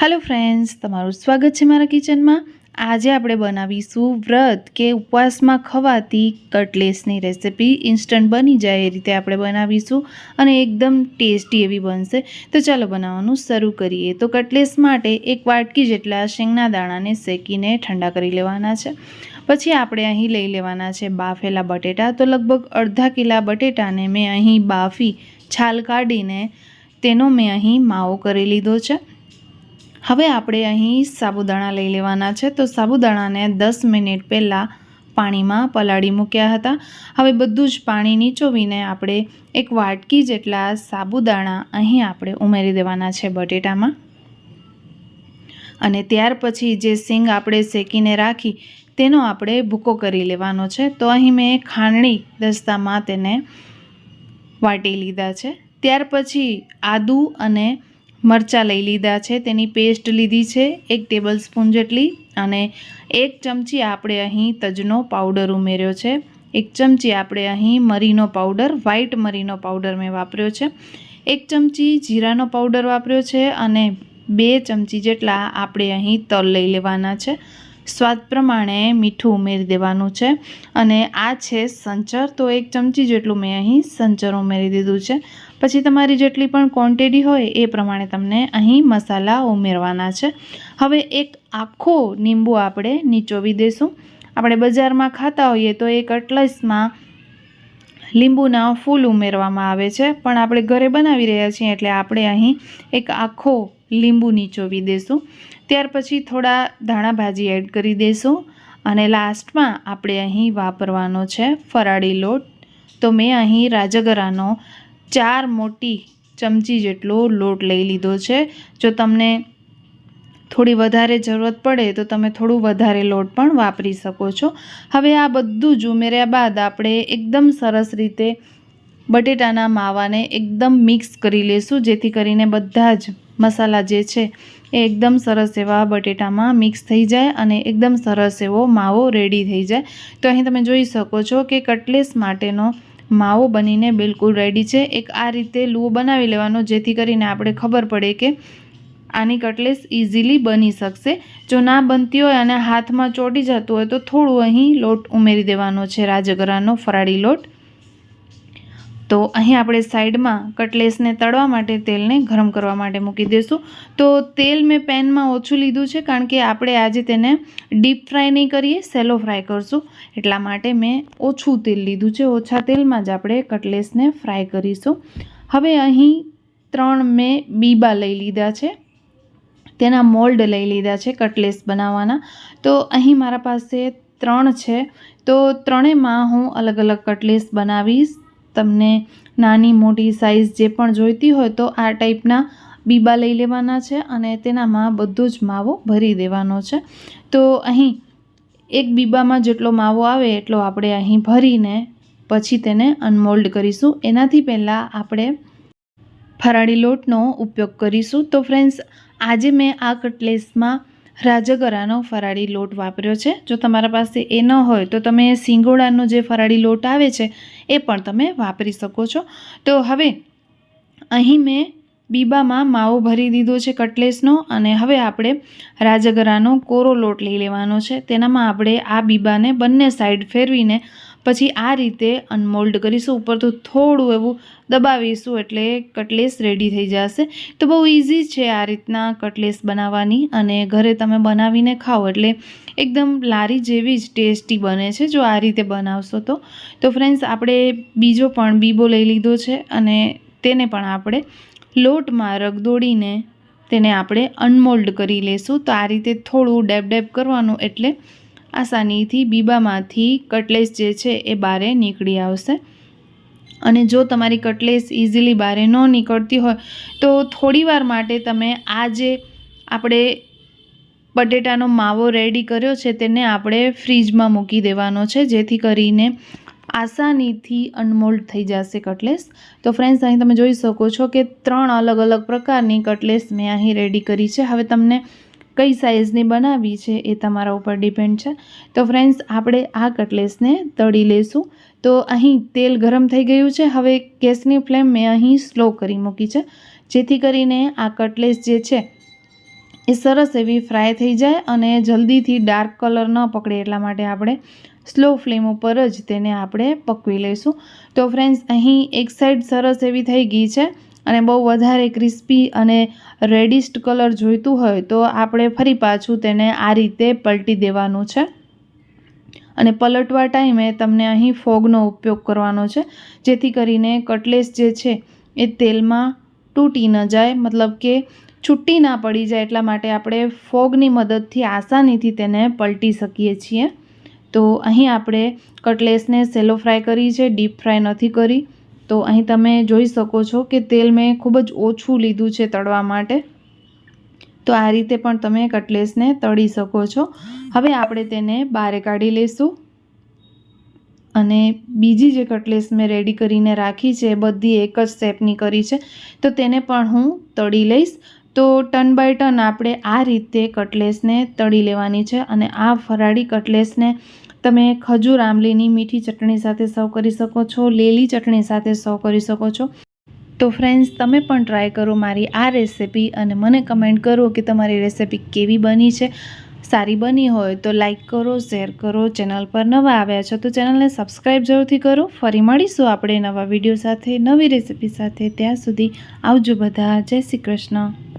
Hello friends તમારું સ્વાગત છે મારા કિચનમાં. આજે આપણે બનાવીશું વ્રત કે ઉપવાસમાં ખવાતી કટલેસની રેસિપી. ઇન્સ્ટન્ટ બની જાય એ રીતે આપણે બનાવીશું અને એકદમ ટેસ્ટી એવી બનશે. તો ચાલો બનાવવાનું શરૂ કરીએ. તો કટલેસ માટે એક વાટકી જેટલા શેંગના દાણાને શેકીને ઠંડા કરી લેવાના છે. પછી આપણે અહીં લઈ લેવાના છે બાફેલા બટેટા. તો લગભગ અડધા કિલા બટેટાને મેં અહીં બાફી છાલ કાઢીને તેનો મેં અહીં માવો કરી લીધો છે. હવે આપણે અહીં સાબુદાણા લઈ લેવાના છે. તો સાબુદાણાને દસ મિનિટ પહેલાં પાણીમાં પલાળી મૂક્યા હતા. હવે બધું જ પાણી નીચોવીને આપણે એક વાટકી જેટલા સાબુદાણા અહીં આપણે ઉમેરી દેવાના છે બટેટામાં. અને ત્યાર પછી જે સિંગ આપણે શેકીને રાખી, તેનો આપણે ભૂકો કરી લેવાનો છે. તો અહીં મેં ખાંડણી દસ્તામાં તેને વાટી લીધા છે. ત્યાર પછી આદું અને મરચાં લઈ લીધા છે, તેની પેસ્ટ લીધી છે, એક ટેબલ સ્પૂન જેટલી, અને એક ચમચી આપણે અહીં તજનો પાવડર ઉમેર્યો છે. એક ચમચી આપણે અહીં મરીનો પાવડર, વ્હાઈટ મરીનો પાવડર મેં વાપર્યો છે. એક ચમચી જીરાનો પાવડર વાપર્યો છે, અને બે ચમચી જેટલા આપણે અહીં તલ લઈ લેવાના છે. સ્વાદ પ્રમાણે મીઠું ઉમેરી દેવાનું છે. અને આ છે સંચર. તો એક ચમચી જેટલું મેં અહીં સંચર ઉમેરી દીધું છે. પછી તમારી જેટલી પણ ક્વોન્ટિટી હોય એ પ્રમાણે તમને અહીં મસાલા ઉમેરવાના છે. હવે એક આખો લીંબુ આપણે નીચોવી દઈશું આપણે બજારમાં ખાતા હોઈએ તો એ અટલસમાં લીંબુના ફૂલ ઉમેરવામાં આવે છે. પણ આપણે ઘરે બનાવી રહ્યા છીએ એટલે આપણે અહીં એક આખો લીંબુ નીચોવી દઈશું ત્યાર પછી થોડા ધાણા ભાજી એડ કરી દઈશું અને લાસ્ટમાં આપણે અહીં વાપરવાનો છે ફરાળી લોટ. તો મેં અહીં રાજગરાનો ચાર મોટી ચમચી જેટલો લોટ લઈ લીધો છે. જો તમને થોડી વધારે જરૂરત પડે તો તમે થોડું વધારે લોટ પણ વાપરી શકો છો. હવે આ બધું જ ઉમેર્યા બાદ આપણે એકદમ સરસ રીતે બટેટાના માવાને એકદમ મિક્સ કરી લેશું, જેથી કરીને બધા જ મસાલા જે છે એ એકદમ સરસ એવા બટેટામાં મિક્સ થઈ જાય અને એકદમ સરસ એવો માવો રેડી થઈ જાય. તો અહીં તમે જોઈ શકો છો કે કટલેસ માટેનો માવો બનીને બિલકુલ રેડી છે. એક આ રીતે લૂવો બનાવી લેવાનો જેથી કરીને આપણે ખબર પડે કે આની કટલેસ ઇઝીલી બની શકશે. જો ના બનતી હોય અને હાથમાં ચોટી જતું હોય તો થોડું અહીં લોટ ઉમેરી દેવાનો છે, રાજગરાનો ફરાળી લોટ. તો અહીં આપણે સાઈડમાં કટલેસને તળવા માટે તેલને ગરમ કરવા માટે મૂકી દઈશું. તો તેલ મેં પેનમાં ઓછું લીધું છે કારણ કે આપણે આજે તેને ડીપ ફ્રાય નહીં કરીએ, સેલો ફ્રાય કરશું. એટલા માટે મેં ઓછું તેલ લીધું છે. ઓછા તેલમાં જ આપણે કટલેસને ફ્રાય કરીશું. હવે અહીં ત્રણ મેં બીબા લઈ લીધા છે. તેના મોલ્ડ લઈ લીધા છે કટલેસ બનાવવાના. તો અહીં મારા પાસે ત્રણ છે. તો ત્રણેયમાં હું અલગ અલગ કટલેસ બનાવીશ. તમને નાની મોટી સાઇઝ જે પણ જોઈતી હોય તો આ ટાઈપના બીબા લઈ લેવાના છે અને તેનામાં બધો જ માવો ભરી દેવાનો છે. તો અહીં એક બીબામાં જેટલો માવો આવે એટલો આપણે અહીં ભરીને પછી તેને અનમોલ્ડ કરીશું. એનાથી પહેલાં આપણે ફરાળી લોટનો ઉપયોગ કરીશું. તો ફ્રેન્ડ્સ આજે મેં આ કટલેસમાં રાજગરાનો ફરાળી લોટ વાપર્યો છે. જો તમારા પાસે એ ન હોય તો તમે સિંગોડાનો જે ફરાળી લોટ આવે છે, એ પણ તમે વાપરી શકો છો. તો હવે અહીં મેં બીબામાં માવો ભરી દીધો છે કટલેસનો અને હવે આપણે રાજગરાનો કોરો લોટ લઈ લેવાનો છે. તેનામાં આપણે આ બીબાને બંને સાઈડ ફેરવીને પછી આ રીતે અનમોલ્ડ કરીશું. ઉપર તો થોડું એવું દબાવીશું એટલે કટલેસ રેડી થઈ જશે. તો બહુ ઇઝી છે આ રીતના કટલેસ બનાવવાની અને ઘરે તમે બનાવીને ખાઓ એટલે એકદમ લારી જેવી જ ટેસ્ટી બને છે જો આ રીતે બનાવશો તો. તો ફ્રેન્ડ્સ આપણે બીજો પણ બીબો લઈ લીધો છે અને તેને પણ આપણે લોટમાં રગદોડીને તેને આપણે અનમોલ્ડ કરી લેશું. તો આ રીતે થોડું ડેબ ડેબ કરવાનું એટલે આસાનીથી બીબામાંથી કટલેસ જે છે એ બારે નીકળી આવશે. અને જો તમારી કટલેસ ઇઝીલી બારે ન નીકળતી હોય, તો થોડીવાર માટે તમે આ જે આપણે બટેટાનો માવો રેડી કર્યો છે, તેને આપણે ફ્રીજમાં મૂકી દેવાનો છે, જેથી કરીને આસાનીથી અનમોલ્ડ થઈ જશે કટલેસ. તો ફ્રેન્ડ્સ અહીં તમે જોઈ શકો છો કે ત્રણ અલગ અલગ પ્રકારની કટલેસ મેં અહીં રેડી કરી છે. હવે તમને કઈ સાઇઝની બનાવવી છે એ તમારા ઉપર ડિપેન્ડ છે. તો ફ્રેન્ડ્સ આપણે આ કટલેસને તળી લેશું. તો અહીં તેલ ગરમ થઈ ગયું છે. હવે ગેસની ફ્લેમ મેં અહીં સ્લો કરી મૂકી છે. જેથી કરીને આ કટલેસ જે છે એ સરસ એવી ફ્રાય થઈ જાય અને જલ્દીથી ડાર્ક કલર ન પકડે એટલા માટે આપણે સ્લો ફ્લેમ ઉપર જ તેને આપણે પકવી લઈશું. તો ફ્રેન્ડ્સ, અહીં એક સાઈડ સરસ એવી થઈ ગઈ છે અને બહુ વધારે ક્રિસ્પી અને રેડિસ્ટ કલર જોઈતું હોય તો આપણે ફરી પાછું તેને આ રીતે પલટી દેવાનું છે. અને પલટવા ટાઈમે તમને અહીં ફોગનો ઉપયોગ કરવાનો છે, જેથી કરીને કટલેસ જે છે એ તેલમાં તૂટી ન જાય, મતલબ કે છૂટી ના પડી જાય એટલા માટે આપણે ફોગની મદદથી આસાનીથી તેને પલટી શકીએ છીએ. તો અહીં આપણે કટલેસને સેલો ફ્રાય કરી છે, ડીપ ફ્રાય નથી કરી. તો અહીં તમે જોઈ શકો છો કે તેલ મેં ખૂબ જ ઓછું લીધું છે તળવા માટે. તો આ રીતે પણ તમે કટલેસને તળી શકો છો. હવે આપણે તેને બહાર કાઢી લઈશું. અને બીજી જે કટલેસ મેં રેડી કરીને રાખી છે બધી એક જ શેપની કરી છે, તો તેને પણ હું તળી લઈશ. તો ટન બાય ટન આપણે આ રીતે કટલેસને તળી લેવાની છે અને આ ફરાળી કટલેસને તમે ખજૂર, આંબલીની મીઠી ચટણી સાથે સર્વ કરી શકો છો, લીલી ચટણી સાથે સર્વ કરી શકો છો. તો ફ્રેન્ડ્સ, તમે પણ ટ્રાય કરો મારી આ રેસિપી અને મને કમેન્ટ કરો કે તમારી રેસિપી કેવી બની છે. સારી બની હોય તો લાઈક કરો, શેર કરો, ચેનલ પર નવા આવ્યા છો તો ચેનલને સબસ્ક્રાઈબ જરૂરથી કરો. ફરી મળીશું આપણે નવા વીડિયો સાથે, નવી રેસીપી સાથે. ત્યાં સુધી આવજો બધા. જય શ્રી કૃષ્ણ.